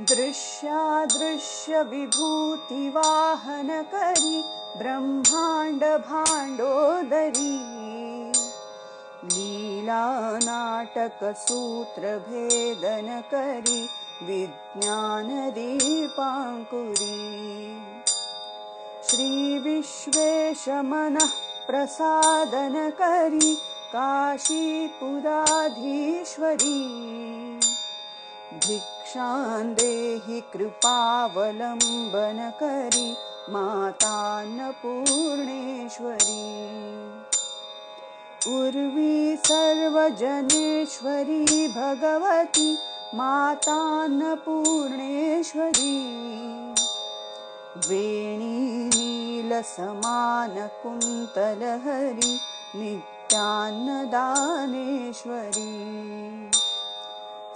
दृश्यादृश्यविभूतिवाहनकरी ब्रह्माण्डभाण्डोदरी। लीलानाटकसूत्रभेदनकरी विज्ञानदीपाङ्कुरी। श्रीविश्वेशमनः प्रसादनकरी काशीपुराधीश्वरी भिक्षान्देहि कृपावलम्बनकरी मातान्नपूर्णेश्वरी उर्वी सर्वजनेश्वरी भगवती मातान्नपूर्णेश्वरी वेणीनीलसमानकुन्तलहरि नित्यान्नदानेश्वरी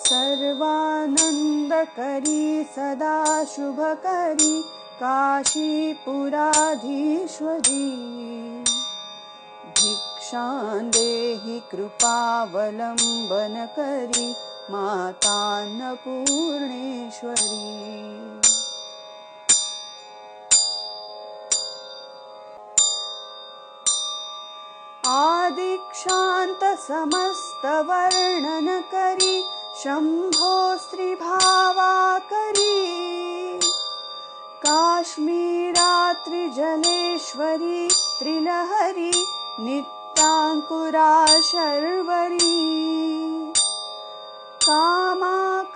सर्वानन्दकरी सदा शुभकरी काशीपुराधीश्वरी। भिक्षान्देहि कृपावलम्बनकरी मातान्नपूर्णेश्वरी आदिक्षान्तसमस्तवर्णनकरी शम्भो श्रीभावाकरी काश्मीरात्रिजलेश्वरी त्रिलहरी नित्याङ्कुरा शर्वरी कामाकाङ्क्षकरी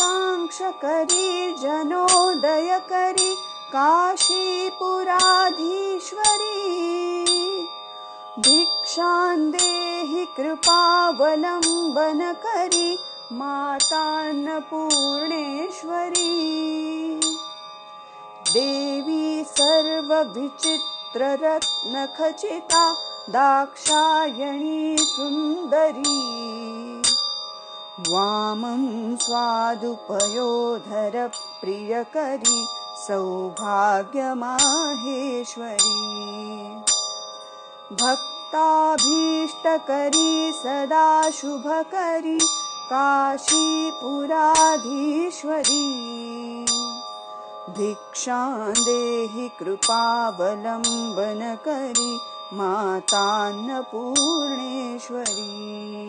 जनोदयकरी काशीपुराधीश्वरी भिक्षान्देहि कृपावलम्बनकरी मातान्नपूर्णेश्वरी देवी सर्वविचित्ररत्नखचिता दाक्षायणी सुन्दरी। वामं स्वादुपयोधरप्रियकरी सौभाग्यमाहेश्वरी। भक्ताभीष्टकरी सदा शुभकरी काशीपुराधीश्वरी। भिक्षान्देहि कृपावलम्बनकरी मातान्नपूर्णेश्वरी